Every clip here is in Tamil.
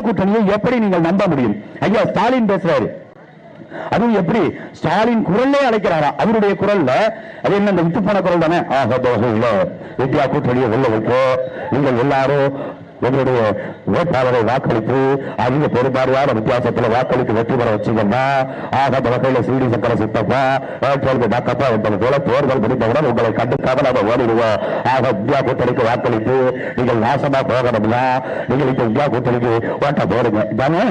கூட்டணியை எப்படி நீங்கள் நம்ப முடியும்? ஐயா ஸ்டாலின் பேசுறாரு. அதுவும் எப்படி? ஸ்டாலின் குரல்லே அழைக்கிறாரா? அவருடைய குரல்ல? அது என்ன இந்த வித்து போன குரல் தானே? ஆக இல்ல. இந்தியா கூட்டணியை வெள்ள வைப்போ நீங்கள் எல்லாரும் எங்களுடைய வேட்பாளரை வாக்களித்து அதிக பெரும்பாலான வித்தியாசத்தில் வாக்களித்து வெற்றி பெற வச்சீங்கன்னா ஆக வகையில சிடி சக்கர சித்தப்பா ஏற்றலுக்கு என்பது போல தேர்தல் முடிந்தவுடன் உங்களை கண்டுக்காம நம்ம ஓடிடுவோம். ஆக இந்தியா கூட்டணிக்கு வாக்களித்து நீங்கள் நாசமா போகணும்னா நீங்கள் இப்ப இந்தியா கூட்டணிக்கு ஓட்ட போடுங்க. தானே?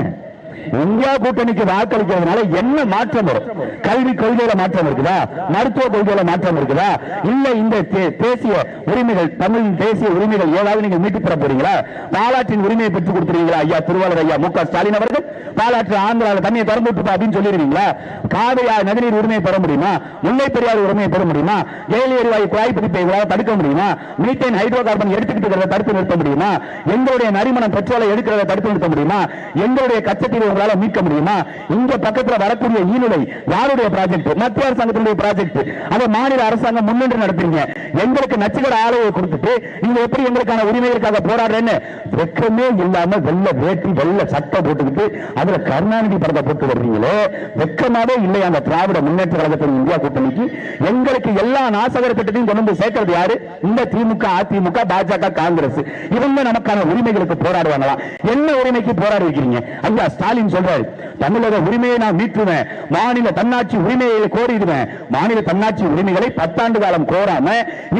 இந்தியா கூட்டணிக்கு வாக்களிக்கிறதுனால என்ன மாற்றம் வரும்? கல்வி கொள்கையில மாற்றம் இருக்குதா? மருத்துவ கொள்கையில மாற்றம் இருக்குதா? இல்ல இந்த தே- தேசிய உரிமைகள் தமிழின் தேசிய உரிமைகள் ஏதாவது நீங்க மீட்டு பெற போறீங்களா? பாலாற்றின் உரிமையை பெற்றுக் கொடுத்துருவீங்களா ஐயா திருவாளர் ஐயா மு க ஸ்டாலின் அவர்கள்? பாலாற்று ஆந்திராவில் தண்ணியை திறந்து விட்டு அப்படின்னு சொல்லிடுவீங்களா? காவிரி நதிநீர் உரிமையை பெற முடியுமா? முல்லை பெரியார் உரிமையை பெற முடியுமா? ஏழு எரிவாயு குழாய் பிடிப்பை உங்களால் தடுக்க முடியுமா? மீத்தேன் ஹைட்ரோ கார்பன் எடுத்துக்கிட்டு இருக்கிறத தடுத்து நிறுத்த முடியுமா? எங்களுடைய நரிமணம் பெட்ரோலை எடுக்கிறத தடுத்து நிறுத்த முடியுமா? எங்களுடைய கச்சத்தீவை உங்களால மீட்க முடியுமா? இங்க பக்கத்துல வரக்கூடிய ஈநிலை யாருடைய ப்ராஜெக்ட் மத்திய அரசாங்கத்தினுடைய ப்ராஜெக்ட் அதை மாநில அரசாங்கம் முன்னின்று நடத்துறீங்க. எங்களுக்கு நச்சுக்கிற ஆலையை கொடுத்துட்டு நீங்க எப்படி எங்களுக்கான உரிமைகளுக்காக போராடுறேன்னு வெக்கமே இல்லாம வெள்ள வேட்டி வெள்ள சட்டை போட்டுக்கிட்டு அதுல கருணாநிதி படத்தை போட்டு வர்றீங்களே வெக்கமாவே இல்லை அந்த திராவிட முன்னேற்ற கழகத்தின் இந்தியா கூட்டணிக்கு? எங்களுக்கு எல்லா நாசகர திட்டத்தையும் கொண்டு வந்து சேர்க்கிறது யாரு? இந்த திமுக அதிமுக பாஜக காங்கிரஸ். இவங்க நமக்கான உரிமைகளுக்கு போராடுவாங்களா? என்ன உரிமைக்கு போராடி வைக்கிறீங்க ஐயா ஸ்டாலின் சொல்றாரு. தமிழக உரிமையை நான் மீட்டுவேன் மாநில தன்னாட்சி உரிமையை கோரிடுவேன். மாநில தன்னாட்சி உரிமைகளை பத்தாண்டு காலம் கோராம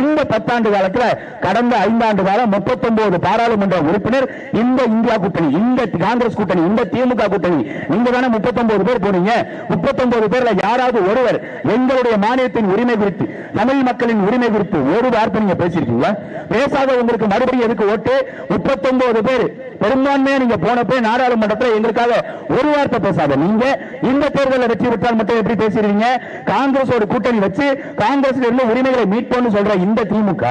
இந்த பத்தாண்டு காலத்துல கடந்த ஐந்தாண்டு காலம் முப்பத்தொன்பது பாராளுமன்ற உறுப்பினர் இந்த இந்தியா கூட்டணி இந்த காங்கிரஸ் கூட்டணி இந்த திமுக கூட்டணி நீங்க தானே முப்பத்தொன்பது பேர் போனீங்க. முப்பத்தொன்பது பேர்ல யாராவது ஒருவர் எங்களுடைய மாநிலத்தின் உரிமை குறித்து தமிழ் மக்களின் உரிமை குறித்து ஒரு வார்த்தை நீங்க பேசியிருக்கீங்களா பேசாத உங்களுக்கு மறுபடியும் எதுக்கு ஓட்டு? முப்பத்தொன்பது பேர் பெரும்பான்மையா நீங்க போனப்பே நாடாளுமன்றத்தில் எங்களுக்காக ஒரு வார்த்தை பேசாத. நீங்க இந்த தேர்தலில் வெற்றி பெற்றால் மட்டும் எப்படி பேசுறீங்க? காங்கிரஸோட கூட்டணி வச்சு காங்கிரஸ்ல இருந்து உரிமைகளை மீட்போம்னு சொல்ற இந்த திமுக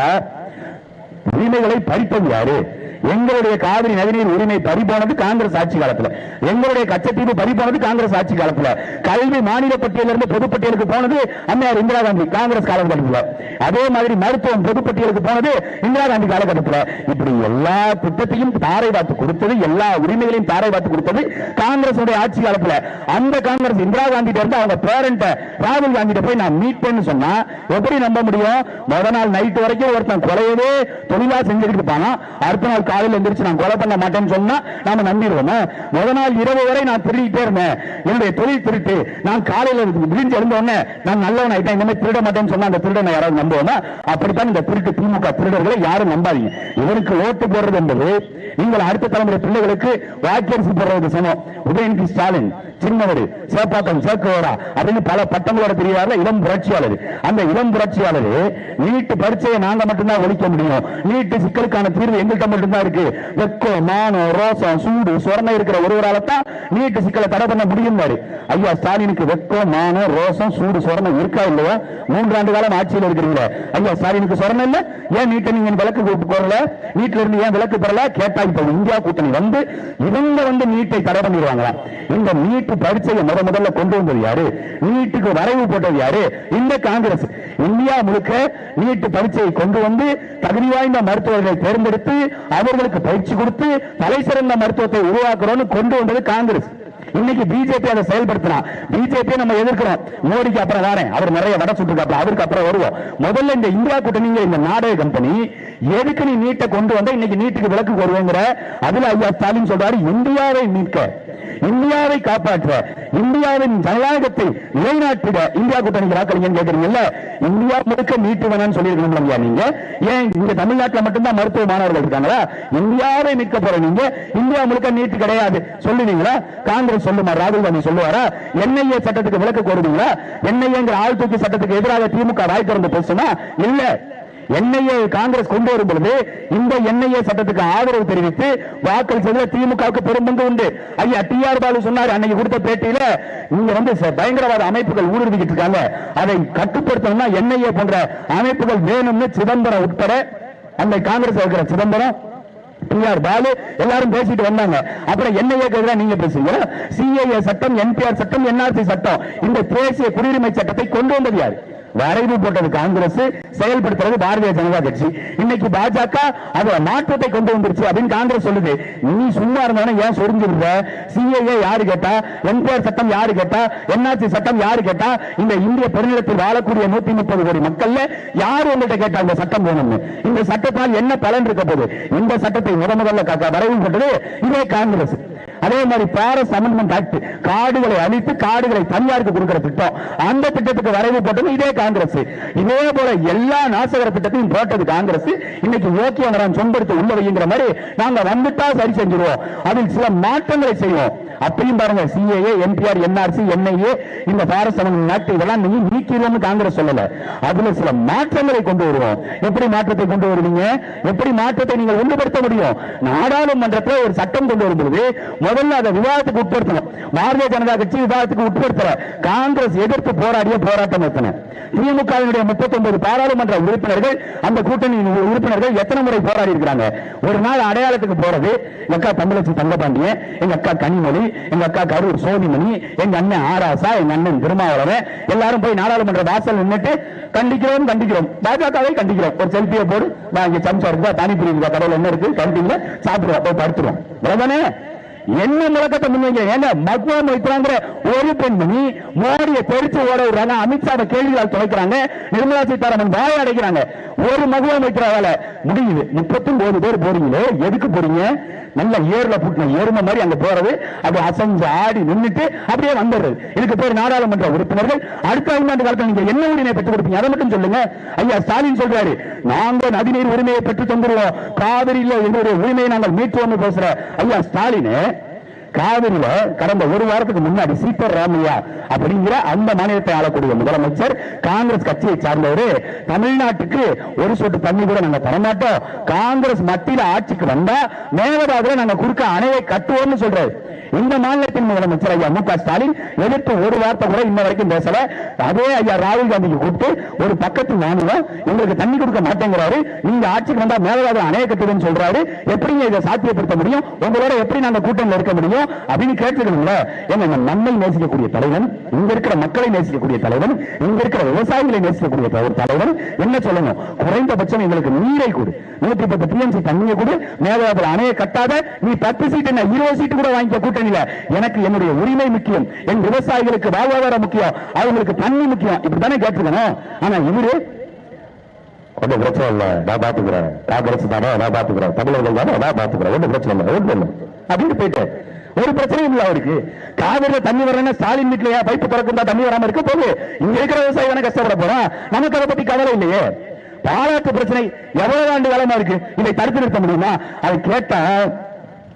உரிமைகளை பறிப்பது யாரு? எங்களுடைய காவிரி நதிநீர் உரிமை பறிபோனது காங்கிரஸ் ஆட்சி காலத்துல. எங்களுடைய கச்சத்தீவு பறிபோனது காங்கிரஸ் ஆட்சி காலத்துல. கல்வி மாநில பட்டியலிருந்து பொதுப்பட்டியலுக்கு போனது அம்மையார் இந்திரா காந்தி காங்கிரஸ் காலகட்டத்தில். அதே மாதிரி மருத்துவம் பொதுப்பட்டியலுக்கு போனது இந்திரா காந்தி காலகட்டத்தில். இப்படி எல்லா திட்டத்தையும் தாரை பார்த்து கொடுத்தது எல்லா உரிமைகளையும் தாரை பார்த்து கொடுத்தது காங்கிரஸ் ஆட்சி காலத்தில். அந்த காங்கிரஸ் இந்திரா காந்தி இருந்து அவங்க பேரண்ட ராகுல் காந்தி போய் நான் மீட்பேன்னு சொன்னா எப்படி நம்ப முடியும்? முத நாள் நைட் வரைக்கும் ஒருத்தன் கொலையவே தொழிலா செஞ்சுட்டு இருப்பானா? அடுத்த நாள் காலையில் எந்திரிச்சு நான் கொலை பண்ண மாட்டேன்னு சொன்னா நாம நம்பிடுவோம்? முத நாள் இரவு வரை நான் திருடிட்டே இருந்தேன். என்னுடைய தொழில் திருட்டு. நான் காலையில விழிஞ்சு எழுந்த உடனே நான் நல்லவன் ஆயிட்டேன். இந்த மாதிரி திருட மாட்டேன்னு சொன்னா அந்த திருடனை யாராவது நம்புவோமா? அப்படித்தான் இந்த திருட்டு திமுக திருடர்களை யாரும் நம்பாதீங்க. இவருக்கு ஓட்டு போடுறது என்பது நீங்கள் அடுத்த தலைமுறை பிள்ளைகளுக்கு வாக்கியரிசி போடுறது சமம். உதயநிதி ஸ்டாலின் சின்னவர் சேப்பாக்கம் சேக்குவரா அப்படின்னு பல பட்டங்களோட தெரியாத இளம் புரட்சியாளர். அந்த இளம் புரட்சியாளர் நீட்டு பரீட்சையை நாங்க மட்டும்தான் ஒழிக்க முடியும். நீட்டு சிக்கலுக்கான தீர்வு எங்கள்கிட்ட மட்டும்தான் இருக்கு. வெக்கம் மானம் ரோசம் சூடு சொரணை இருக்கிற ஒருவரால தான் நீட்டு சிக்கலை தடை பண்ண முடியும் ஐயா ஸ்டாலினுக்கு வெக்கம் மானம் ரோசம் சூடு சொரணை இருக்கா இல்லையா? மூன்றாண்டு காலம் ஆட்சியில் இருக்கிறீங்க ஐயா ஸ்டாலினுக்கு சொரணை இல்ல? ஏன் நீட்டை நீங்க விளக்கு போடல நீட்ல இருந்து ஏன் விளக்கு பெறல கேட்டா இப்ப இந்தியா கூட்டணி வந்து இவங்க வந்து நீட்டை தடை பண்ணிடுவாங்களா? இந்த நீட்டு பரீட்சையை முத முதல்ல கொண்டு வந்தது யாரு? நீட்டுக்கு வரைவு போட்டது யாரு? இந்த காங்கிரஸ். இந்தியா முழுக்க நீட்டு பரீட்சையை கொண்டு வந்து தகுதி வாய்ந்த மருத்துவர்களை தேர்ந்தெடுத்து அவர்களுக்கு பயிற்சி கொடுத்து தலை சிறந்த மருத்துவத்தை உருவாக்குறோம்னு கொண்டு வந்தது காங்கிரஸ். இன்னைக்கு பிஜேபி அதை செயல்படுத்தினா பிஜேபி நம்ம எதிர்க்கிறோம். மோடிக்கு அப்புறம் வரேன் அவர் நிறைய வட சுட்டுருக்காப்ல. அவருக்கு அப்புறம் வருவோம். முதல்ல இந்த இந்தியா கூட்டணிங்க இந்த நாடக கம்பெனி எதுக்கு நீ நீட்டை கொண்டு வந்த இன்னைக்கு நீட்டுக்கு விளக்கு வருவேங்கிற அதுல ஐயா ஸ்டாலின் சொல்றாரு இந்தியாவை மீட்க. இந்தியாவை காப்பாற்ற இந்தியாவின் ஜனநாயகத்தை நிலைநாட்டிட இந்தியா கூட்டணி வாக்களிங்க கேட்கறீங்கல்ல? இந்தியா முழுக்க மீட்டு வேணாம்னு சொல்லியிருக்கணும் ஐயா நீங்க? ஏன் இங்க தமிழ்நாட்டுல மட்டும்தான் மருத்துவ மாணவர்கள் இருக்காங்களா? இந்தியாவை மீட்க போற நீங்க? இந்தியா முழுக்க நீட்டு கிடையாது. சொல்லுவீங்களா? காங்கிரஸ் சொல்லுமா? ராகுல் காந்தி சொல்லுவாரா? என்ஐஏ சட்டத்துக்கு விளக்கு கோருவீங்களா? என்ஐஏங்கிற ஆள் தூக்கி சட்டத்துக்கு எதிராக திமுக வாய் திறந்து பேசுமா இல்ல. என்ஐஏ காங்கிரஸ் கொண்டு வரும் பொழுது இந்த என்ஐஏ சட்டத்துக்கு ஆதரவு தெரிவித்து வாக்களிச்சதுல திமுகவுக்கு பெரும்பங்கு உண்டு. ஐயா டி ஆர் பாலு சொன்னார் அன்னைக்கு கொடுத்த பேட்டியில இங்க வந்து ச- பயங்கரவாத அமைப்புகள் ஊடுருவிக்கிட்டு இருக்காங்க. அதை கட்டுப்படுத்தணும்னா என்ஐஏ போன்ற அமைப்புகள் வேணும்னு சிதம்பரம் உட்பட அந்த காங்கிரஸ் இருக்கிற சிதம்பரம் பிஆர் பாலு எல்லாரும் பேசிட்டு வந்தாங்க. அப்புறம் என்ஐஏ எதிராக நீங்க பேசுங்க சிஏஏ சட்டம் என்பிஆர் சட்டம் என்ஆர்சி சட்டம் இந்த தேசிய குடியுரிமை சட்டத்தை கொண்டு வந்தது யாரு? வரைவு போட்டது காங்கிரஸ் செயல்படுத்துறது பாரதிய ஜனதா கட்சி. இன்னைக்கு பாஜக அதுல மாற்றத்தை கொண்டு வந்துருச்சு அப்படின்னு காங்கிரஸ் சொல்லுது. நீ சும்மா இருந்தானே ஏன் சொரிஞ்சிருந்த சிஏஏ யாரு கேட்டா? என்பிஆர் சட்டம் யாரு கேட்டா? என்ஆர்சி சட்டம் யாரு கேட்டா? இந்த இந்திய பெருநிலத்தில் வாழக்கூடிய நூத்தி முப்பது கோடி மக்கள்ல யாரு உங்கள்கிட்ட கேட்டா இந்த சட்டம் வேணும்னு? இந்த சட்டத்தால் என்ன பலன் இருக்க போகுது? இந்த சட்டத்தை முத முதல்ல வரைவு போட்டது இதே காங்கிரஸ். அதே மாதிரி பாரஸ் அமெண்ட்மெண்ட் ஆக்ட் காடுகளை அழித்து காடுகளை தனியாருக்கு கொடுக்கிற திட்டம். அந்த திட்டத்துக்கு வரைவு போட்டது இதே காங்கிரஸ். இதே போல எல்லா நாசகர திட்டத்தையும் போட்டது காங்கிரஸ். இன்னைக்கு ஓகே சொந்தெடுத்து உள்ள வைங்கிற மாதிரி நாங்க வந்துட்டா சரி செஞ்சிருவோம். அதில் சில மாற்றங்களை செய்வோம். அப்படியும் பாருங்க சிஏஏ என்பிஆர் என்ஆர்சி என்ஐஏ இந்த பாரஸ் அமெண்ட்மெண்ட் ஆக்ட் இதெல்லாம் நீங்க நீக்கிடுவோம்னு காங்கிரஸ் சொல்லல. அதுல சில மாற்றங்களை கொண்டு வருவோம். எப்படி மாற்றத்தை கொண்டு வருவீங்க? எப்படி மாற்றத்தை நீங்கள் ஒன்றுபடுத்த முடியும்? நாடாளுமன்றத்தில் ஒரு சட்டம் கொண்டு வரும்போது முதல்ல அதை விவாதத்துக்கு உட்படுத்தணும். பாரதிய ஜனதா கட்சி விவாதத்துக்கு உட்படுத்தல. காங்கிரஸ் எதிர்த்து போராடிய போராட்டம் எத்தனை திமுகவினுடைய முப்பத்தி ஒன்பது பாராளுமன்ற உறுப்பினர்கள் அந்த கூட்டணி உறுப்பினர்கள் எத்தனை முறை போராடி இருக்கிறாங்க? ஒரு நாள் அடையாளத்துக்கு போறது எங்க அக்கா தமிழச்சி தங்கபாண்டியன் எங்க அக்கா கனிமொழி எங்க அக்கா கரூர் சோனிமணி எங்க அண்ணன் ஆராசா எங்க அண்ணன் திருமாவளவன். எல்லாரும் போய் நாடாளுமன்ற வாசல் நின்றுட்டு கண்டிக்கிறோம் கண்டிக்கிறோம். பாஜகவை கண்டிக்கிறோம். ஒரு செல்ஃபியை போடு. நான் இங்க சம்சா இருக்கா பானிபுரி இருக்கா கடையில் என்ன இருக்கு கண்டிங்களா சாப்பிடுவோம் போய் படுத்துருவோம். என்ன முழக்கத்தை முன்வைக்கிறீங்க ஏன்னா மக்வா மொய்த்ராங்கிற ஒரு பெண்மணி மோடியை தெரிச்சு ஓட விடுறாங்க அமித்ஷாவை கேள்வியால் துவைக்கிறாங்க நிர்மலா சீதாராமன் வாய அடைக்கிறாங்க. ஒரு மகுவா மொய்த்ராவால முடியுது. முப்பத்தொன்பது பேர் போறீங்களே எதுக்கு போறீங்க? நல்ல ஏர்ல புட்டின எருமை மாதிரி அங்க போறது. அப்படி அசைஞ்சு ஆடி நின்றுட்டு அப்படியே வந்துடுறது. இதுக்கு பேர் நாடாளுமன்ற உறுப்பினர்கள் அடுத்த ஐந்தாண்டு காலத்தில் நீங்க என்ன உரிமையை பெற்றுக் கொடுப்பீங்க? அதை மட்டும் சொல்லுங்க. ஐயா ஸ்டாலின் சொல்றாரு நாங்க நதிநீர் உரிமையை பெற்று தந்துருவோம் காவிரியில் எங்களுடைய உரிமையை நாங்கள் மீட்டுவோம்னு பேசுற ஐயா ஸ்டாலின் காவிரியில கடந்த ஒரு வாரத்துக்கு முன்னாடி சீத்தர் ராமையா அப்படிங்கிற அந்த மாநிலத்தை ஆளக்கூடிய முதலமைச்சர் காங்கிரஸ் கட்சியை சார்ந்தவர். தமிழ்நாட்டுக்கு ஒரு சொட்டு தண்ணி கூட நாங்க தரமாட்டோம். காங்கிரஸ் மத்தியில ஆட்சிக்கு வந்தா மேகதாதுல நாங்க குறுக்க அணையை கட்டுவோம்னு சொல்றாரு. இந்த மாநிலத்தின் முதலமைச்சர் ஐயா மு க ஸ்டாலின் எதிர்த்து ஒரு வார்த்தை கூட இன்ன வரைக்கும் பேசல. அதே ஐயா ராகுல் காந்திக்கு கூப்பிட்டு ஒரு பக்கத்து மாநிலம் எங்களுக்கு தண்ணி கொடுக்க மாட்டேங்கிறாரு. நீங்க ஆட்சிக்கு வந்தா மேகதாது அணைய கட்டுதுன்னு சொல்றாரு. எப்படிங்க இதை சாத்தியப்படுத்த முடியும்? உங்களோட எப்படி நாங்க கூட்டணியில் இருக்க முடியும்? அப்படின்னு கேட்டுக்கணும்ல. ஏன்னா நம்மை நேசிக்கக்கூடிய தலைவன் இங்க இருக்கிற மக்களை நேசிக்கக்கூடிய தலைவன் இங்க இருக்கிற விவசாயிகளை நேசிக்கக்கூடிய ஒரு தலைவன் என்ன சொல்லணும்? குறைந்தபட்சம் எங்களுக்கு நீரை கொடு. நூத்தி பத்து டிஎம்சி தண்ணியை கொடு. மேகதாதுல அணைய கட்டாத நீ பத்து சீட்டு என்ன இருபது சீட்டு கூட வாங்கிக்க கூட்டணியில எனக்கு என்னுடைய உரிமை முக்கியம் என் விவசாயிகளுக்கு வாழ்வாதாரம் முக்கியம் அவங்களுக்கு தண்ணி முக்கியம். இப்படித்தானே கேட்டிருக்கணும் ஆனா இவரு ஒன்றும் பிரச்சனை இல்லை. நான் பாத்துக்கிறேன். காங்கிரஸ் தானே நான் பாத்துக்கிறேன். தமிழர்கள் தானே நான் பாத்துக்கிறேன். ஒன்றும் பிரச்சனை இல்லை. ஒன்றும் இல்லை. அப்படின்னு போயிட்டு ஒரு பிரச்சனையும் இல்லை அவருக்கு. காவிரியில தண்ணி வரலன்னா ஸ்டாலின் வீட்டுல பைப்பு திறக்கும் தண்ணி வராம இருக்க போகுது. இங்க இருக்கிற விவசாயி தானே கஷ்டப்பட போறான் நமக்கு அதை பத்தி கவலை இல்லையே. பாராட்டு பிரச்சனை எவ்வளவு ஆண்டு காலமா இருக்கு? இதை தடுத்து நிறுத்த முடியுமா? அதை கேட்டா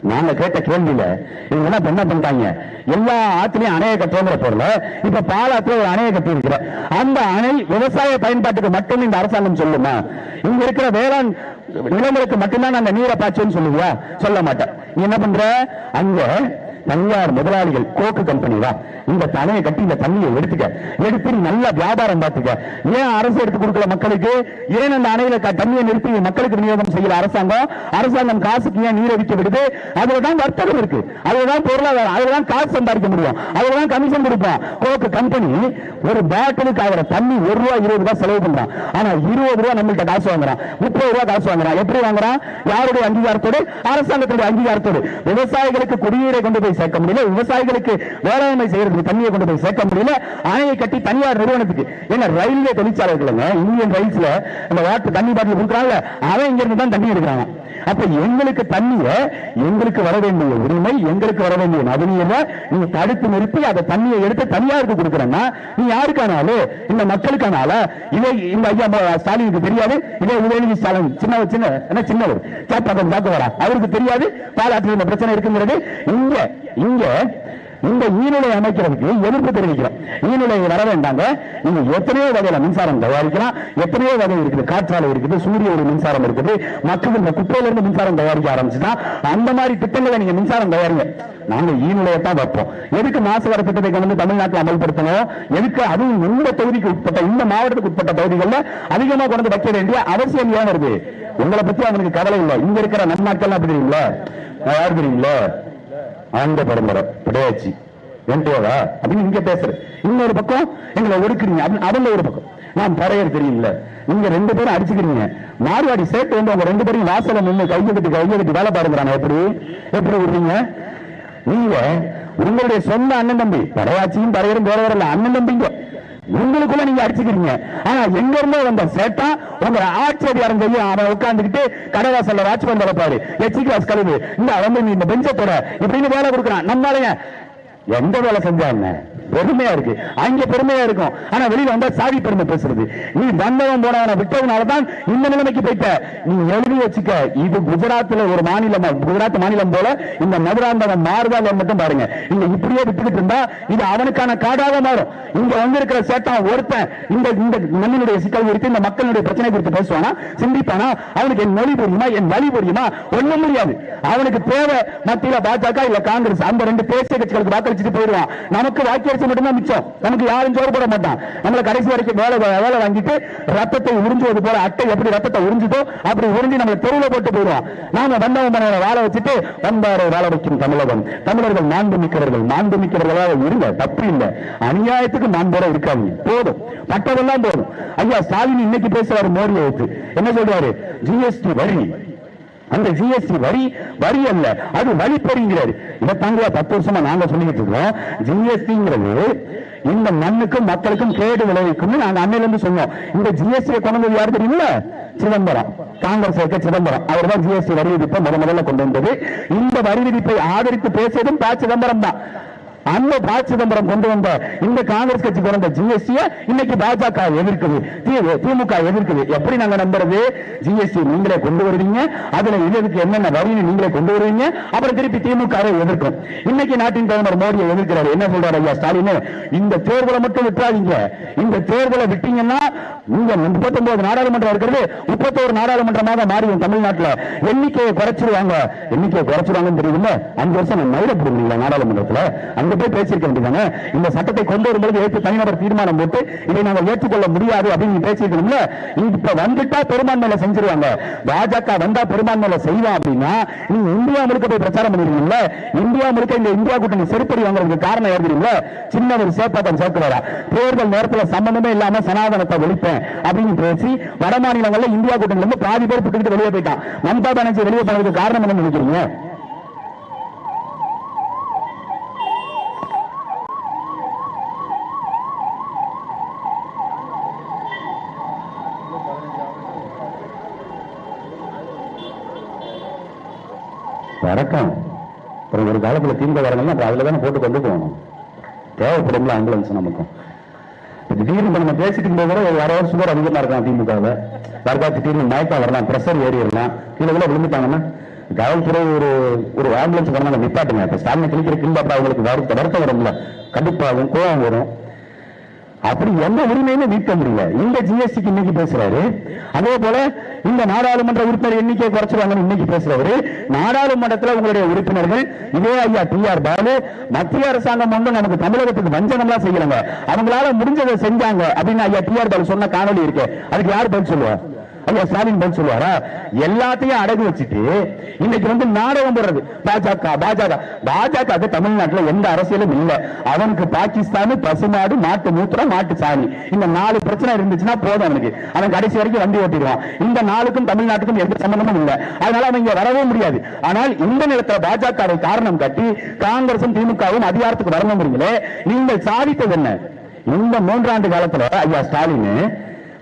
நாங்க கேட்ட கேள்வியில இவங்க என்ன என்ன பண்ணிட்டாங்க? எல்லா ஆத்துலயும் அணையை கட்டுறோங்கிற பொருள் இப்ப பாலாத்துல ஒரு அணையை கட்டி இருக்கிற அந்த அணை விவசாய பயன்பாட்டுக்கு மட்டும் இந்த அரசாங்கம் சொல்லுமா? இங்க இருக்கிற வேளாண் நிலங்களுக்கு மட்டும்தான் அந்த நீரை பாய்ச்சோன்னு சொல்லுவியா? சொல்ல மாட்டேன் என்ன பண்ற? அங்க தனியார் முதலாளிகள் கோக்கு கம்பெனி இந்த தலையை கட்டி இந்த தண்ணியை எடுத்துக்க. எடுத்து நல்ல வியாபாரம் பார்த்துக்க. ஏன் அரசு எடுத்து கொடுக்கல மக்களுக்கு? ஏன் அந்த அணையில க- தண்ணியை நிறுத்தி மக்களுக்கு விநியோகம் செய்யல அரசாங்கம்? அரசாங்கம் காசுக்கு ஏன் நீரை விற்க விடுது? அதுல தான் வர்த்தகம் இருக்கு. அதுல தான் பொருளாதாரம் அதுல தான் காசு சம்பாதிக்க முடியும். அதுல தான் கமிஷன் கொடுப்பான் கோக்கு கம்பெனி ஒரு பேட்டலுக்கு ஆகிற தண்ணி ஒரு ரூபா இருபது ரூபாய் செலவு பண்றான். ஆனா இருபது ரூபா நம்மள்ட்ட காசு வாங்குறான். முப்பது ரூபாய் காசு வாங்குறான். எப்படி வாங்குறான்? யாருடைய அங்கீகாரத்தோடு? அரசாங்கத்துடைய அங்கீகாரத்தோடு. விவசாயிகளுக்கு குடிநீரை கொண்டு போய் சேர்க்க முடியல விவசாயிகளுக்கு வேளாண்மை செய்யறதுக்கு தண்ணியை கொண்டு போய் சேர்க்க முடியல அணையை கட்டி தனியார் நிறுவனத்துக்கு. ஏன்னா ரயில்வே தொழிற்சாலை இந்தியன் ரயில்ஸ்ல அந்த வாட்டர் தண்ணி பாட்டில் கொடுக்குறாங்க அவன் இங்க இருந்து தான் தண்ணி எடுக்கிறாங்க அப்ப எங்களுக்கு தண்ணிய எங்களுக்கு வர வேண்டிய உரிமை எங்களுக்கு வர வேண்டிய நதிநீரை நீ தடுத்து நிறுத்தி அதை தண்ணியை எடுத்து தனியாருக்கு கொடுக்குறேன்னா நீ யாருக்கான இந்த மக்களுக்கானால இதே இந்த ஐயா ஸ்டாலினுக்கு தெரியாது இதே உதயநிதி ஸ்டாலின் சின்ன சின்ன என்ன சின்னவர் சாப்பாக்கம் வரா அவருக்கு தெரியாது பாலாற்றில் இந்த பிரச்சனை இருக்குங்கிறது. இங்க இங்க இந்த ஈநிலை அமைக்கிறதுக்கு எதிர்ப்பு தெரிவிக்கிறோம். ஈநிலை வர வேண்டாங்க. நீங்க எத்தனையோ வகையில மின்சாரம் தயாரிக்கலாம். எத்தனையோ வகை இருக்குது. காற்றாலை இருக்குது சூரிய ஒளி மின்சாரம் இருக்குது. மக்கள் இந்த குப்பையில இருந்து மின்சாரம் தயாரிக்க ஆரம்பிச்சுன்னா அந்த மாதிரி திட்டங்களை நீங்க மின்சாரம் தயாரிங்க. நாங்க ஈநிலையை தான் வைப்போம். எதுக்கு மாசு வர திட்டத்தை கொண்டு வந்து தமிழ்நாட்டில் அமல்படுத்தணும்? எதுக்கு அதுவும் இந்த தொகுதிக்கு உட்பட்ட இந்த மாவட்டத்துக்கு உட்பட்ட பகுதிகளில் அதிகமாக கொண்டு வைக்க வேண்டிய அவசியம் ஏன் வருது? உங்களை பத்தி அவனுக்கு கவலை இல்லை. இங்க இருக்கிற நன்மாட்கள் அப்படி தெரியுங்களா? யார் தெரியுங்களா? ஆண்ட பரம்பரை. படையாச்சி வெண்டோவா அப்படின்னு இங்க பேசுற இன்னொரு பக்கம் எங்களை ஒடுக்குறீங்க. அப்படின்னு அவங்க ஒரு பக்கம். நான் பறையர் தெரியல நீங்க ரெண்டு பேரும் அடிச்சுக்கிறீங்க. மார்வாடி சேர்த்து வந்து அவங்க ரெண்டு பேரும் வாசல நின்று கையை கட்டி கையை கட்டி வேலை பாருங்கிறாங்க எப்படி? எப்படி விடுறீங்க? நீங்க உங்களுடைய சொந்த அண்ணன் தம்பி. படையாச்சியும் பறையரும் வேற வரல அண்ணன் தம்பிங்க. உங்களுக்குள்ள நீங்க அடிச்சுக்கிறீங்க. ஆனா எங்க இருந்தோ வந்த சேட்டா உங்க ஆட்சியதிகாரம் செய்ய அவன் உட்கார்ந்துகிட்டு கடைவாசல்ல வாட்ச்மேன் வேலை பாரு. எச்சி கிளாஸ் கழுவு. இந்த வந்து நீ இந்த பெஞ்ச தொட இப்படின்னு வேலை கொடுக்குறான். நம்மளால எந்த வேலை செஞ்சா என்ன? பெருமையா இருக்கு. அங்க பெருமையா இருக்கும். ஆனா வெளியில வந்தா சாதி பெருமை பேசுறது. நீ வந்தவன் போனவனை விட்டதுனாலதான் இந்த நிலைமைக்கு போயிட்ட. நீ எழுதி வச்சுக்க. இது குஜராத்ல ஒரு மாநிலம் குஜராத் மாநிலம் போல இந்த மதுராந்தகம் மாறுதல் மட்டும் பாருங்க. நீங்க இப்படியே விட்டுக்கிட்டு இருந்தா இது அவனுக்கான காடாக மாறும். இங்க வந்திருக்கிற சேட்டம் ஒருத்தன் இந்த இந்த மண்ணினுடைய சிக்கல் குறித்து இந்த மக்களுடைய பிரச்சனை குறித்து பேசுவானா? சிந்திப்பானா? அவனுக்கு என் மொழி புரியுமா? என் வழி புரியுமா? ஒண்ணும் முடியாது அவனுக்கு தேவை மத்தியில பாஜக இல்ல காங்கிரஸ். அந்த ரெண்டு தேசிய கட்சிகளுக்கு அடிச்சுட்டு போயிடுவான். நமக்கு வாக்கி அடிச்சு மட்டும்தான் மிச்சம். நமக்கு யாரும் சோறு போட மாட்டான். நம்மளை கடைசி வரைக்கும் வேலை வேலை வாங்கிட்டு ரத்தத்தை உறிஞ்சுவது போல அட்டை எப்படி ரத்தத்தை உறிஞ்சுதோ அப்படி உறிஞ்சி நம்மள தெருவில் போட்டு போயிடுவோம் நாம வந்தவன் பண்ணவனை வாழ வச்சுட்டு வந்தாரை வாழ வைக்கும் தமிழகம் தமிழர்கள் மாண்பு மிக்கவர்கள். மாண்பு மிக்கவர்களாக இருங்க. தப்பு இல்லை. அநியாயத்துக்கு மாண்போட இருக்காங்க போதும். பட்டதெல்லாம் போதும். ஐயா ஸ்டாலின் இன்னைக்கு பேசுறாரு மோடியை வைத்து என்ன சொல்றாரு? ஜிஎஸ்டி வரி. அந்த ஜிஎஸ்டி வரி வரி அல்ல. அது வழிப்பறிங்கிறாரு இதை தாங்க பத்து வருஷமா நாங்க சொல்லிட்டு இருக்கோம் ஜிஎஸ்டிங்கிறது இந்த மண்ணுக்கும் மக்களுக்கும் கேடு விளைவிக்கும் நாங்க அன்னையில இருந்து சொன்னோம். இந்த ஜிஎஸ்டி கொண்டு வந்து யாரு தெரியுமில்ல சிதம்பரம். காங்கிரஸ் இருக்க சிதம்பரம். அவர் தான் ஜிஎஸ்டி வரி விதிப்பை முத முதல்ல கொண்டு வந்தது. இந்த வரி விதிப்பை ஆதரித்து பேசியதும் ப சிதம்பரம் தான். அந்த ப சிதம்பரம் கொண்டு வந்த இந்த காங்கிரஸ் கட்சி கொண்ட வந்த ஜிஎஸ்டி இன்னைக்கு பாஜக எதிர்க்குது. திமுக எதிர்க்குது. எப்படி நாங்க நம்புறது? ஜிஎஸ்டி நீங்களே கொண்டு வருவீங்க. அதுல இதுக்கு என்னென்ன வரின்னு நீங்களே கொண்டு வருவீங்க. அப்புறம் திருப்பி திமுக எதிர்க்கும். இன்னைக்கு நாட்டின் பிரதமர் மோடியை எதிர்க்கிறார். என்ன சொல்றாரு ஐயா ஸ்டாலின்? இந்த தேர்தலை மட்டும் விட்டுறாதீங்க. இந்த தேர்தலை விட்டீங்கன்னா உங்க முப்பத்தொன்பது நாடாளுமன்றம் இருக்கிறது. முப்பத்தோரு நாடாளுமன்றமாக மாறிடும் தமிழ்நாட்டுல. எண்ணிக்கையை குறைச்சிருவாங்க. எண்ணிக்கையை குறைச்சிருவாங்கன்னு தெரியுதுல்ல? அஞ்சு வருஷம் நான் மயில நாடாளுமன்றத்தில். நாடாளுமன்றத்துல அங்க போய் பேசியிருக்க வேண்டியதானே இந்த சட்டத்தை கொண்டு வரும்போது ஏற்று தனிநபர் தீர்மானம் போட்டு இதை நாங்கள் ஏற்றுக்கொள்ள முடியாது அப்படின்னு பேசியிருக்கணும்ல? இப்ப வந்துட்டா பெரும்பான்மையில செஞ்சிருவாங்க. பாஜக வந்தா பெரும்பான்மையில செய்வான் அப்படின்னா நீ இந்தியா முழுக்க போய் பிரச்சாரம் பண்ணிருக்கீங்கல்ல இந்தியா முழுக்க இந்த இந்தியா கூட்டணி செருப்படி வாங்குறதுக்கு காரணம் யார் சின்ன ஒரு சேப்பாக்கம் சேர்க்கிறாரா தேர்தல் நேரத்தில் சம்பந்தமே இல்லாம சனாதனத்தை ஒழிப்பேன் அப்படின்னு பேசி வட மாநிலங்கள்ல இந்தியா கூட்டணியில இருந்து பாதி பேர் புட்டுக்கிட்டு வெளியே போயிட்டான். மம்தா பானர்ஜி வெளியே போனதுக்கு காரணம் என்ன நினைக்கிறீங்க? வணக்கம். அப்புறம் ஒரு காலத்தில் திமுக வரணும்னா அப்புறம் அதில் தானே போட்டு கொண்டு போகணும். தேவைப்படும்ல ஆம்புலன்ஸ் நமக்கும். திடீர்னு இப்ப நம்ம பேசிட்டு இருக்கும்போது கூட ஒரு அரை வருஷம் கூட அதிகமா இருக்கலாம் திமுகவில். வரதா திடீர்னு மயக்கம் வரலாம் ப்ரெஷர் ஏறிடலாம் வரலாம். கீழே கூட விழுந்துட்டாங்கன்னா காவல்துறை ஒரு ஒரு ஆம்புலன்ஸ் வரணும் நிப்பாட்டுங்க. இப்போ ஸ்டாலின் கிளிக்கிற கிள்ள அவங்களுக்கு வருத்த வருத்தம் வரும்ல. கடுப்பாகும் கோவம் வரும். அப்படி எந்த உரிமையுமே மீட்க முடியல. இந்த ஜிஎஸ்டிக்கு இன்னைக்கு பேசுறாரு. அதே போல இந்த நாடாளுமன்ற உறுப்பினர் எண்ணிக்கை குறைச்சிருவாங்கன்னு இன்னைக்கு பேசுறவரு. நாடாளுமன்றத்தில் உங்களுடைய உறுப்பினர்கள் இதே ஐயா டி ஆர் பாலு மத்திய அரசாங்கம் வந்து நமக்கு தமிழகத்துக்கு வஞ்சனம்லாம் செய்யலங்க. அவங்களால முடிஞ்சதை செஞ்சாங்க அப்படின்னு ஐயா டி ஆர் பாலு சொன்ன காணொலி இருக்கு. அதுக்கு யார் பதில் சொல்லுவா? ஐயா ஸ்டாலின் பதில் சொல்லுவாரா? எல்லாத்தையும் அடகு வச்சுட்டு இன்னைக்கு வந்து நாடகம் போடுறது. பாஜக பாஜக. பாஜக தமிழ்நாட்டில் எந்த அரசியலும் இல்லை. அவனுக்கு பாகிஸ்தான் பசுமாடு மாட்டு மூத்திரம் மாட்டு சாணி. இந்த நாலு பிரச்சனை இருந்துச்சுன்னா போதும் அவனுக்கு. அவன் கடைசி வரைக்கும் வண்டி ஓட்டிடுவான். இந்த நாளுக்கும் தமிழ்நாட்டுக்கும் எந்த சம்பந்தமும் இல்லை. அதனால அவன் இங்க வரவே முடியாது. ஆனால் இந்த நிலத்தில் பாஜகவை காரணம் காட்டி காங்கிரசும் திமுகவும் அதிகாரத்துக்கு வரணுங்கிறீங்களே நீங்கள் சாதித்தது என்ன? இந்த மூன்றாண்டு காலத்துல ஐயா ஸ்டாலின்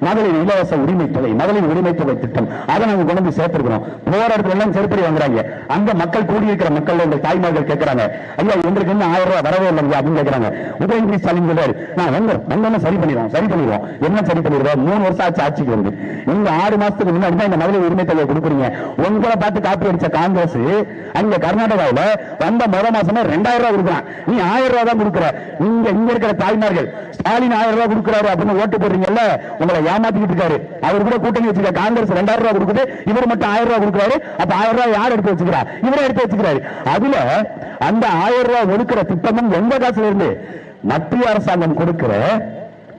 மகளிர் இலவச உரிமை தொகை மகளிர் உரிமை தொகை திட்டம். அதை நாங்க கொண்டு வந்து சேர்த்திருக்கிறோம். போற இடத்துல எல்லாம் செருப்படி வாங்குறாங்க. அங்க மக்கள் கூடியிருக்கிற மக்கள் எங்கள் தாய்மார்கள் கேட்கிறாங்க ஐயா எங்களுக்கு இன்னும் ஆயிரம் ரூபாய் வரவே இல்லை அப்படின்னு கேட்கிறாங்க உதயநிதி ஸ்டாலின் சொல்றாரு நான் வந்துடும் வந்தோம்னா சரி பண்ணிடுவோம் சரி பண்ணிடுவோம். என்ன சரி பண்ணிடுவோம்? மூணு வருஷம் ஆச்சு ஆட்சிக்கு வந்து. நீங்க ஆறு மாசத்துக்கு முன்னாடி தான் இந்த மகளிர் உரிமை தொகை கொடுக்குறீங்க. உங்களை பார்த்து காப்பி அடிச்ச காங்கிரஸ் அங்க கர்நாடகாவில் வந்த முத மாசமே ரெண்டாயிரம் ரூபாய் கொடுக்குறான். நீ ஆயிரம் ரூபாய் தான் கொடுக்குற. நீங்க இங்க இருக்கிற தாய்மார்கள் ஸ்டாலின் ஆயிரம் ரூபாய் கொடுக்குறாரு அப்படின்னு ஓட்டு போடுறீங்கல்ல உங்களை ஏமாத்திக்கிட்டு இருக்காரு. அவர் கூட கூட்டணி வச்சிருக்க காங்கிரஸ் ரெண்டாயிரம் ரூபாய் கொடுக்குது. இவர் மட்டும் ஆயிரம் ரூபாய் கொடுக்குறாரு. அப்ப ஆயிரம் ரூபாய் யார் எடுத்து வச்சுக்கிறா? இவரே எடுத்து வச்சுக்கிறாரு. அதுல அந்த ஆயிரம் ரூபாய் ஒதுக்குற திட்டமும் எந்த காசுல இருந்து மத்திய அரசாங்கம் கொடுக்கிற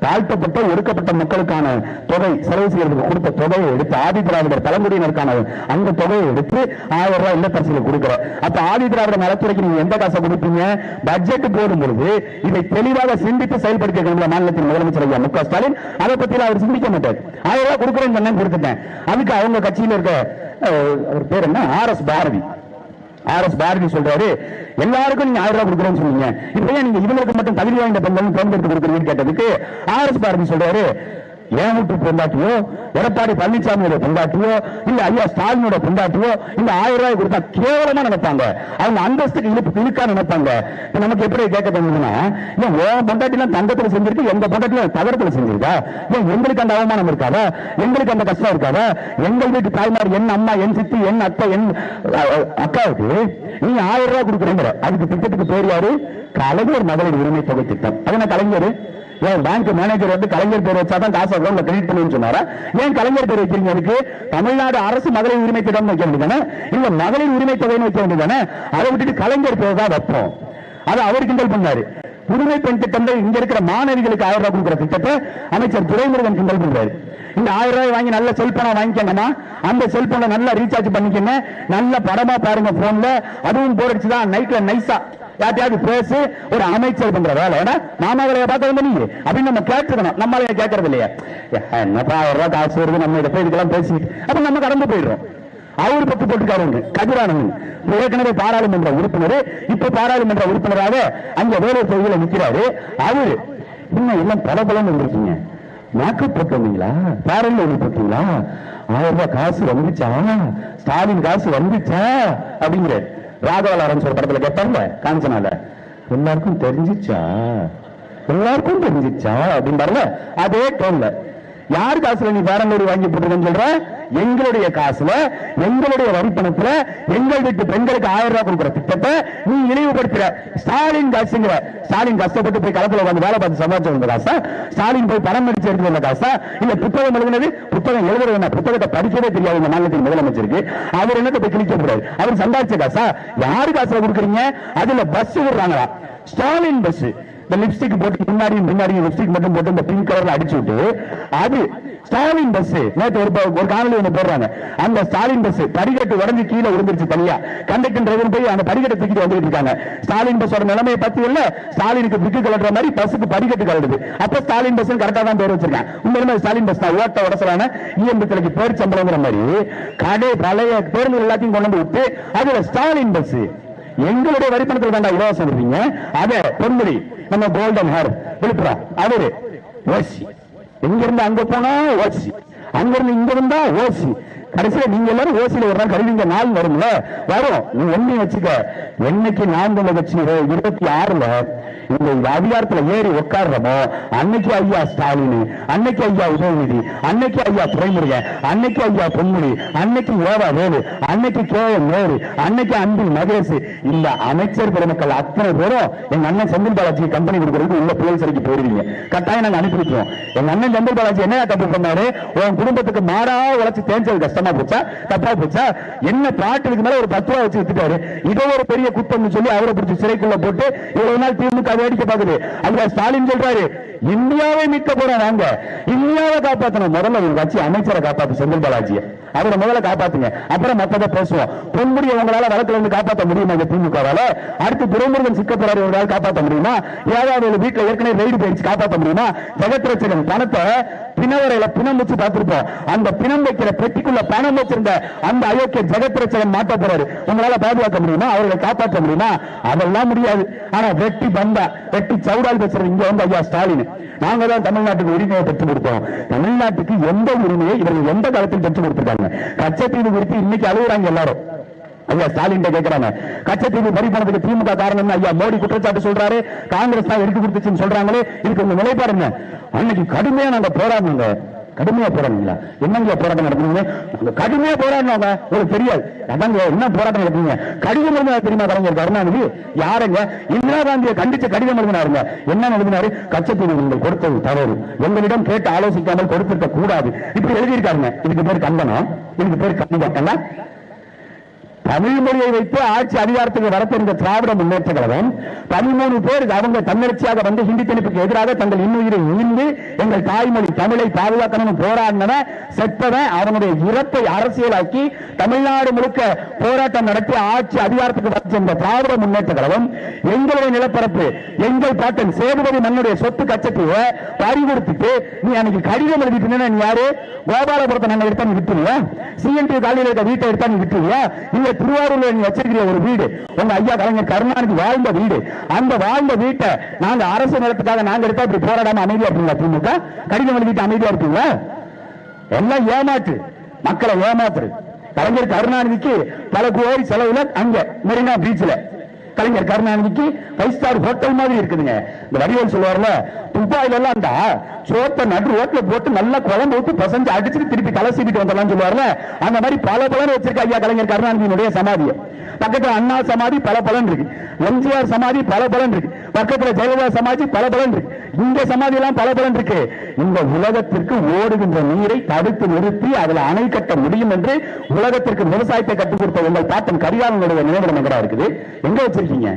தாழ்த்தப்பட்ட ஒடுக்கப்பட்ட மக்களுக்கான தொகை செலவு செய்யறதுக்கு கொடுத்த தொகையை எடுத்து ஆதி திராவிடர் பழங்குடியினருக்கான அந்த தொகையை எடுத்து ஆயிரம் ரூபாய் இல்லத்தரசிகளுக்கு கொடுக்கிறோம். அப்ப ஆதி திராவிட நலத்துறைக்கு நீங்க எந்த காசை கொடுப்பீங்க? பட்ஜெட் போடும் பொழுது இதை தெளிவாக சிந்தித்து செயல்படுத்த வேண்டும் மாநிலத்தின் முதலமைச்சர் ஐயா மு க ஸ்டாலின். அதை பத்தி அவர் சிந்திக்க மாட்டார். ஆயிரம் ரூபாய் கொடுக்குறேன்னு கொடுத்துட்டேன். அதுக்கு அவங்க கட்சியில் இருக்க அவர் பேர் என்ன? R S Bharathi. R S Bharathi சொல்றாரு. எல்லாருக்கும் நீங்க ஆயிரம் ரூபாய் கொடுக்குறேன்னு சொன்னீங்க. இப்ப ஏன் நீங்க இவங்களுக்கு மட்டும் தகுதி வாய்ந்த பெண்கள் தேர்ந்தெடுத்து கொடுக்குறீங்கன்னு கேட்டதுக்கு ஆர் எஸ் பாரதி சொல்றாரு. ஏன் வீட்டு பொண்டாட்டியோ? எடப்பாடி பழனிசாமியோட பொண்டாட்டியோ? இல்ல ஐயா ஸ்டாலினோட பொண்டாட்டியோ? இல்ல ஆயிரம் ரூபாய் கொடுத்தா கேவலமா நினைப்பாங்க. அவங்க அந்தஸ்துக்கு இழுப்பு இழுக்கா நினைப்பாங்க. நமக்கு எப்படி கேட்க தோணுதுன்னா ஏன் உன் பொண்டாட்டிலாம் தங்கத்துல செஞ்சிருக்கு எங்க பொண்டாட்டிலாம் தகரத்துல செஞ்சிருக்கா? ஏன் எங்களுக்கு அந்த அவமானம் இருக்காதா? எங்களுக்கு அந்த கஷ்டம் இருக்காதா? எங்கள் வீட்டு தாய்மார் என் அம்மா என் சித்தி என் அத்தை என் அக்காவுக்கு நீ ஆயிரம் ரூபாய் கொடுக்குறீங்க அதுக்கு திட்டத்துக்கு பேர் யாரு கலைஞர் மகளிர் உரிமை தொகை திட்டம். அது கலைஞர்? ஏன் பேங்க் மேனேஜர் வந்து கலைஞர் பேர் வச்சாதான் காசு அக்கௌண்ட்ல கிரெடிட் பண்ணுன்னு சொன்னாரா? ஏன் கலைஞர் பேர் வைக்கிறீங்க அதுக்கு? தமிழ்நாடு அரசு மகளிர் உரிமை திட்டம் வைக்க வேண்டியதானே? இல்ல மகளிர் உரிமை தொகைன்னு வைக்க வேண்டியதானே? அதை விட்டுட்டு கலைஞர் பேர் தான் வைப்போம். அதை அவர் கிண்டல் பண்ணாரு. புதுமை பெண் திட்டங்கள் இங்க இருக்கிற மாணவிகளுக்கு ஆயிரம் ரூபாய் கொடுக்குற திட்டத்தை அமைச்சர் துரைமுருகன் கிண்டல் பண்றாரு. இந்த ஆயிரம் ரூபாய் வாங்கி நல்ல செல்போனை வாங்கிக்கணுமா அந்த செல்போனை நல்லா ரீசார்ஜ் பண்ணிக்கணும் நல்ல படமா பாருங்க போன்ல அதுவும் போர் அடிச்சுதான் நைட்ல நைஸா யார்ட்டையாவது பேசி ஒரு அமைச்சர் பண்ற வேலை ஏன்னா மாமாவளைய பார்க்க வந்து நீங்க அப்படின்னு நம்ம கேட்டுக்கணும். நம்மளால கேட்கறது இல்லையா. என்னப்பா ஒரு ரூபா காசு வருது நம்ம இதை போய் இதுக்கெல்லாம் பேசிட்டு. அப்ப நம்ம கடந்து போயிடுறோம். அவர் பத்து போட்டுக்காரங்க கதிரானவன் ஏற்கனவே பாராளுமன்ற உறுப்பினர் இப்ப பாராளுமன்ற உறுப்பினராக அங்க வேலை தொகுதியில நிக்கிறாரு. அவரு இன்னும் எல்லாம் பல பலன்னு வந்திருக்கீங்க. மேக்கப் போட்டு பேரல் போட்டீங்களா ஆயிரம் ரூபாய் காசு வந்துச்சா? ஸ்டாலின் காசு வந்துச்சா? அப்படிங்கிறாரு. ராகவ லாரன்ஸ் ஒரு படத்துல கேட்டாங்க காஞ்சனால. எல்லாருக்கும் தெரிஞ்சிச்சா? எல்லாருக்கும் தெரிஞ்சிச்சா? அப்படின்னு அதே டோன்ல யார் காசுல நீ பாரம்பரிய வாங்கி போட்டுருக்கன்னு சொல்ற? எங்களுடைய காசுல எங்களுடைய வரிப்பணத்துல எங்கள் வீட்டு பெண்களுக்கு ஆயிரம் ரூபாய் கொடுக்குற திட்டத்தை நீ இழிவுபடுத்துற. ஸ்டாலின் காசுங்கிற ஸ்டாலின் கஷ்டப்பட்டு போய் களத்துல வந்து வேலை பார்த்து சமாளிச்சு வந்த காசா? ஸ்டாலின் போய் பணம் அடிச்சு எடுத்து வந்த காசா? இல்ல புத்தகம் எழுதுனது? புத்தகம் எழுதுறது என்ன? புத்தகத்தை படிக்கவே தெரியாது இந்த மாநிலத்தின் முதலமைச்சருக்கு. அவர் என்னத்தை போய் கிழிக்க கூடாது அவர் சம்பாதிச்ச காசா? யாரு காசுல கொடுக்குறீங்க? அதுல பஸ் விடுறாங்களா? ஸ்டாலின் பஸ் இந்த லிப்ஸ்டிக் போட்டு முன்னாடி முன்னாடி லிப்ஸ்டிக் மட்டும் போட்டு இந்த பிங்க் கலர்ல அடிச்சு விட்டு அது ஸ்டாலின் பஸ் நேற்று ஒரு ஒரு காணொலி ஒன்று போடுறாங்க. அந்த ஸ்டாலின் பஸ் படிக்கட்டு உடஞ்சு கீழே விழுந்துருச்சு தனியா. கண்டக்டர் டிரைவர் போய் அந்த படிக்கட்டை தூக்கிட்டு வந்துட்டு இருக்காங்க. ஸ்டாலின் பஸ்ஸோட நிலைமையை பத்தி இல்ல ஸ்டாலினுக்கு பிக்கு கலட்டுற மாதிரி பஸ்ஸுக்கு படிக்கட்டு கலடுது அப்ப ஸ்டாலின் பஸ் கரெக்டா தான் பேர் வச்சிருக்கேன் உண்மையிலுமே ஸ்டாலின் பஸ் தான் ஓட்ட உடசலான இஎம்பி கிளைக்கு பேர் சம்பளங்கிற மாதிரி கடை பழைய பேருந்து எல்லாத்தையும் கொண்டு வந்து விட்டு அதுல ஸ்டாலின் பஸ் எங்களுடைய வரிப்பணத்தில் வேண்டாம் இலவசம் இருப்பீங்க அதை பொன்முடி நம்ம கோல்டன் ஹேர் விழுப்புரம் அவரு ஓசி எங்க இருந்து அங்க போனா ஓசி. அங்க இருந்து இங்க இருந்தா ஓசி. கடைசியில நீங்க எல்லாரும் ஓசியில ஒரு நாள் கருவிங்க நாள் வரும்ல? வரும். நீ ஒன்னையும் வச்சுக்க. என்னைக்கு நாம் தமிழர் கட்சி இருபத்தி ஆறுல இந்த அதிகாரத்துல ஏறி உட்கார்றமோ அன்னைக்கு ஐயா ஸ்டாலின் அன்னைக்கு ஐயா உதயநிதி அன்னைக்கு ஐயா துறைமுருகன் அன்னைக்கு ஐயா பொன்முடி அன்னைக்கு ஓவா வேலு அன்னைக்கு கே நேரு அன்னைக்கு அன்பில் மகேஷ். இந்த அமைச்சர் பெருமக்கள் அத்தனை பேரும் எங்க அண்ணன் செந்தில் பாலாஜி கம்பெனி கொடுக்கறதுக்கு உள்ள புயல் சிறைக்கு போயிருவீங்க. கட்டாயம் நாங்க அனுப்பி வைக்கிறோம் எங்க அண்ணன் செந்தில் பாலாஜி என்ன தப்பு பண்ணாரு? உன் குடும்பத்துக்கு மாறா உழைச்சு தேஞ்சது கஷ்டமா போச்சா? தப்பா போச்சா? என்ன பாட்டுக்கு மேல ஒரு பத்து ரூபா வச்சு வித்துட்டாரு? இதோ ஒரு பெரிய குத்தம்னு சொல்லி அவரை பிடிச்சி சிறைக்குள்ள போட்டு இவ்வளவு நாள் திமுக வேடிக்கை பார்க்குது. அங்க ஸ்டாலின் சொல்றாரு இந்தியாவை மீட்க போறோம் நாங்க இந்தியாவை காப்பாத்தணும். முதல்ல உங்க கட்சி அமைச்சரை காப்பாத்து செந்தில் பாலாஜியை. அவரை முதல்ல காப்பாத்துங்க. அப்புறம் மத்தத பேசுவோம். பொன்முடியை உங்களால வழக்குல இருந்து காப்பாற்ற முடியுமா இந்த திமுகவால? அடுத்து துரைமுருகன் சிக்கப்படுறாரு உங்களால காப்பாற்ற முடியுமா? ஏதாவது ஒரு வீட்டுல ஏற்கனவே ரெய்டு போயிடுச்சு காப்பாற்ற முடியுமா? ஜெகத்ரட்சகன் பணத்தை பிணவரையில பிணம் வச்சு பார்த்திருப்போம். அந்த பிணம் வைக்கிற பெட்டிக்குள்ள பணம் வச்சிருந்த அந்த அயோக்கிய ஜெகத்ரட்சகன் மாட்ட போறாரு. உங்களால பாதுகாக்க முடியுமா? அவர்களை காப்பாற்ற முடியுமா? அதெல்லாம் முடியாது. ஆனா வெட்டி பந்தா வெட்டி சவுடால் பேசுறது இங்க வந்து ஐயா ஸ்டாலின். நாங்க தான் தமிழ்நாட்டுக்கு உரிமையை பெற்றுக் கொடுத்தோம். தமிழ்நாட்டுக்கு எந்த உரிமையை இவர்கள் எந்த காலத்தில் பெற்றுக் கொடுத்திருக்காங்க? கச்சத்தீவு குறித்து இன்னைக்கு அழுகுறாங்க எல்லாரும். ஐயா ஸ்டாலின் கேட்கிறாங்க கச்சத்தீவு பறி போனதுக்கு திமுக காரணம் ஐயா மோடி குற்றச்சாட்டு சொல்றாரு. காங்கிரஸ் தான் எடுத்து கொடுத்துச்சுன்னு சொல்றாங்களே. இதுக்கு உங்க நிலைப்பாடுங்க அன்னைக்கு கடுமையா நாங்க போராடணுங்க கடுமையா போராடுங்களா என்னங்க போராட்டம் நடத்துறீங்க நாங்க கடுமையா போராடினோங்க உங்களுக்கு தெரியாது அதாங்க என்ன போராட்டம் நடத்துறீங்க கடிதம் மருந்து தெரியுமா? கலைஞர் கருணாநிதி யாருங்க? இந்திரா காந்தியை கண்டிச்ச கடிதம் எழுதினாருங்க என்ன எழுதினாரு கச்சத்தீவு நீங்கள் கொடுத்தது தவறு. எங்களிடம் கேட்டு ஆலோசிக்காமல் கொடுத்திருக்க கூடாது. இப்படி எழுதியிருக்காருங்க. இதுக்கு பேர் கண்டனம் இதுக்கு பேர் கண்டிதம் தமிழ் மொழியை வைத்து ஆட்சி அதிகாரத்துக்கு வரப்பெறுந்த திராவிட முன்னேற்ற கழகம் பதிமூணு பேர் அவங்க தன்னெழுச்சியாக வந்து ஹிந்தி திணிப்புக்கு எதிராக தங்கள் இன்னுயிரை உயிர்ந்து எங்கள் தாய்மொழி தமிழை பாதுகாக்கணும்னு போராடினவன் செத்தவன் அவனுடைய இறப்பை அரசியலாக்கி தமிழ்நாடு முழுக்க போராட்டம் நடத்தி ஆட்சி அதிகாரத்துக்கு வர சென்ற திராவிட முன்னேற்ற கழகம் எங்களுடைய நிலப்பரப்பு எங்கள் பாட்டன் சேதுபதி மண்ணுடைய சொத்து கச்சத்தைய பறிகொடுத்துட்டு நீ அன்னைக்கு கடிதம் எழுதிட்டு நீ யாரு? கோபாலபுரத்தை நாங்கள் எடுத்தா நீ விட்டுருவியா சிஎன்டி காலையில் இருக்க வீட்டை எடுத்தா நீ விட்டுருவியா இல்ல திருவாரூர்ல நீங்க வச்சிருக்கிற ஒரு வீடு உங்க ஐயா கலைஞர் கருணாநிதி வாழ்ந்த வீடு. அந்த வாழ்ந்த வீட்டை நாங்க அரசு நிலத்துக்காக நாங்க எடுத்தா இப்படி போராடாம அமைதியா இருப்பீங்களா திமுக? கடிதம் எழுதிட்டு அமைதியா இருப்பீங்களா? எல்லாம் ஏமாற்று. மக்களை ஏமாத்துரு கலைஞர் கருணாநிதிக்கு பல கோடி செலவுல அங்க மெரினா பீச்ல கலைஞர் கருணாநிதிக்கு ஃபைவ் ஸ்டார் ஹோட்டல் மாதிரி இருக்குதுங்க. இந்த வடிவேல் சொல்லுவார்ல துபாயில எல்லாம் அந்த சோத்தை நடு ரோட்ல போட்டு நல்லா குழம்பு ஊத்தி பசஞ்சு அடிச்சுட்டு திருப்பி தலை சீவிட்டு வந்தலாம் சொல்லுவார்ல. அந்த மாதிரி பல பலன் வச்சிருக்க ஐயா கலைஞர் கருணாநிதியினுடைய சமாதியை பக்கத்துல அண்ணா சமாதி பல பலன் இருக்கு. எம்ஜிஆர் சமாதி பல பலன் இருக்கு. பக்கத்துல ஜெயலலிதா சமாதி பல பலன் இருக்கு. இந்த சமாதி எல்லாம் பல பலன் இருக்கு. இந்த உலகத்திற்கு ஓடுகின்ற நீரை தடுத்து நிறுத்தி அதுல அணை கட்ட முடியும் என்று உலகத்திற்கு விவசாயத்தை கற்றுக் கொடுத்த உங்கள் பாட்டன் கரிகாலனுடைய நினைவிடம் எங்கடா இருக்குது? எங்க வச்சிருக்கீங்க?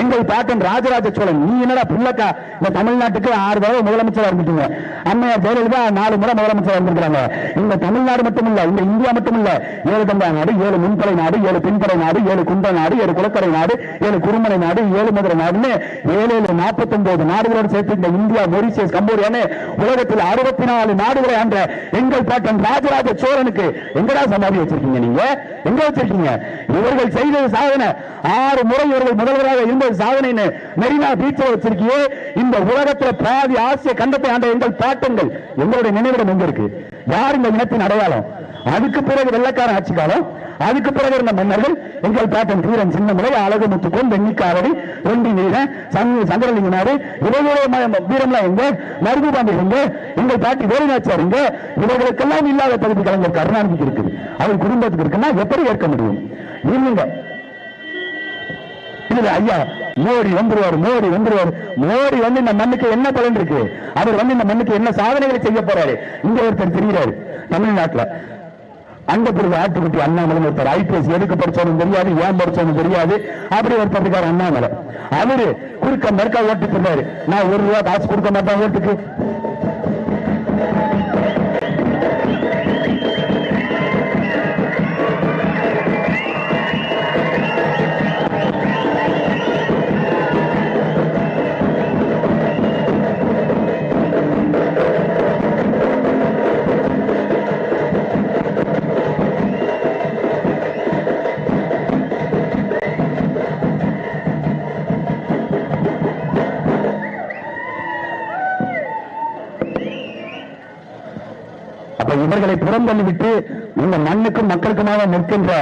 எங்கள் பாட்டன் ராஜராஜ சோழன் நீ என்னடா புள்ளக்கா? இந்த தமிழ்நாட்டுக்கு ஆறு தடவை முதலமைச்சரா இருந்துட்டீங்க. அம்மையார் ஜெயலலிதா நாலு முறை முதலமைச்சரா இருந்திருக்காங்க இந்த தமிழ்நாடு மட்டும் இல்ல இந்த இந்தியா மட்டும் இல்ல. ஏழு தம்பா நாடு ஏழு முன்படை நாடு ஏழு பின்படை நாடு ஏழு குண்ட நாடு ஏழு குளக்கரை நாடு ஏழு குறுமலை நாடு ஏழு மதுரை நாடுன்னு ஏழு ஏழு நாற்பத்தி ஒன்பது நாடுகளோடு சேர்த்து இந்த இந்தியா மொரிசியஸ் கம்போடியான்னு உலகத்தில் அறுபத்தி நாலு நாடுகளை ஆண்ட எங்கள் பாட்டன் ராஜராஜ சோழனுக்கு எங்கடா சமாதி வச்சிருக்கீங்க நீங்க? எங்க வச்சிருக்கீங்க? இவர்கள் செய்தது சாதனை. ஆறு முறை இவர்கள் முதல்வராக இருந்தது சாதனைன்னு மெரினா பீச்சை வச்சிருக்கியே இந்த உலகத்துல பாதி ஆசிய கண்டத்தை ஆண்ட எங்கள் பாட்டங்கள். எங்களுடைய நினைவிடம் எங்க இருக்கு? யார் இந்த இனத்தின் அடையாளம்? அதுக்கு பிறகு வெள்ளக்கார ஆட்சி காலம் அதுக்கு பிறகு இருந்த மன்னர்கள் எங்கள் பாட்டன் வீரன் சின்னமுறை அழகு முத்துக்கோன் வெண்ணிக்காவடி ரெண்டி நீரன் சங்கரலிங்க நாடு இவர்களுடைய வீரம்லாம் எங்க மருது பாண்டி எங்க எங்கள் பாட்டி வேலுநாச்சியார் எங்க இவர்களுக்கெல்லாம் இல்லாத பகுதி கலைஞர் கருணாநிதிக்கு இருக்குது. அவர் குடும்பத்துக்கு இருக்குன்னா எப்படி ஏற்க முடியும்? இல்லைங்க இல்ல ஐயா மோடி வந்துருவார் மோடி வந்துருவார். மோடி வந்து இந்த மண்ணுக்கு என்ன பலன் இருக்கு? அவர் வந்து இந்த மண்ணுக்கு என்ன சாதனைகளை செய்ய போறாரு? இங்க ஒருத்தர் தெரிகிறாரு தமிழ்நாட்டுல. அங்க பிறகு ஆட்டுக்குட்டி அண்ணாமலை ஒருத்தர் ஐபிஎஸ் எதுக்கு படிச்சவனும் தெரியாது ஏன் படிச்சவனும் தெரியாது. அப்படி ஒருத்தர் இருக்காரு அண்ணாமலை. அவரு குறுக்க மறுக்கா ஓட்டுக்கு இருந்தாரு நான் ஒரு ரூபா காசு கொடுக்க மாட்டேன் ஓட்டுக்கு. இவர்களை புறந்தள்ளிவிட்டு இந்த மண்ணுக்கும் மக்களுக்குமாக நிற்கின்ற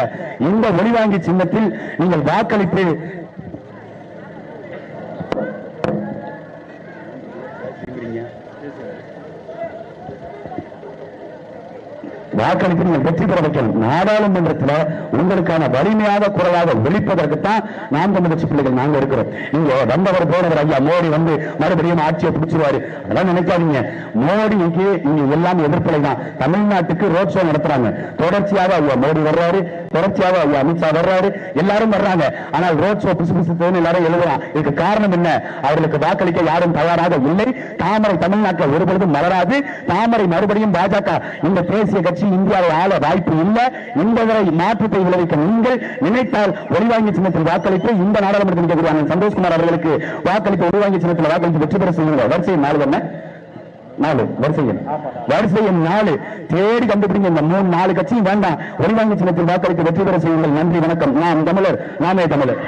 இந்த ஒளிவாங்கி சின்னத்தில் நீங்கள் வாக்களித்து வாக்களித்து நீங்கள் வெற்றி பெற வைக்கணும். நாடாளுமன்றத்தில் உங்களுக்கான வலிமையாக குரலாக ஒழிப்பதற்குத்தான் நாம் தமிழ் பிள்ளைகள் நாங்கள் இருக்கிறோம். நீங்க வந்தவர் போனவர் ஐயா மோடி வந்து மறுபடியும் ஆட்சியை பிடிச்சிருவாரு. அதெல்லாம் நினைக்காதீங்க. மோடிக்கு இங்க எல்லாம் எதிர்ப்பலை தான் தமிழ்நாட்டுக்கு ரோட் ஷோ நடத்துறாங்க. தொடர்ச்சியாக ஐயா மோடி வர்றாரு. தொடர்ச்சியாக ஐயா அமித்ஷா வர்றாரு. எல்லாரும் வர்றாங்க. ஆனால் ரோட் ஷோ பிசு பிசுன்னு எல்லாரும் எழுதுறான். இதுக்கு காரணம் என்ன? அவர்களுக்கு வாக்களிக்க யாரும் தயாராக இல்லை. தாமரை தமிழ்நாட்டில் ஒருபொழுதும் மலராது. தாமரை மறுபடியும் பாஜக. இந்த தேசிய கட்சி இந்தியாவை ஆள வாய்ப்பு இல்லை. என்பதை மாற்றத்தை விளைவிக்க நீங்கள் நினைத்தால் ஒளிவாங்கி சின்னத்தில் வாக்களித்து இந்த நாடாளுமன்றத்தில் இருக்கக்கூடிய சந்தோஷ்குமார் அவர்களுக்கு வாக்களித்து ஒளிவாங்கி சின்னத்தில் வாக்களித்து வெற்றி பெற செய்யுங்க வரிசை நாலு என்ன? நாலு வரிசை எண் வரிசை எண் நாலு. தேடி கண்டுபிடிங்க இந்த மூணு நாலு கட்சியும் வேண்டாம். ஒளிவாங்கி சின்னத்தில் வாக்களித்து வெற்றி பெற செய்யுங்கள். நன்றி வணக்கம். நாம் தமிழர் நாமே தமிழர்.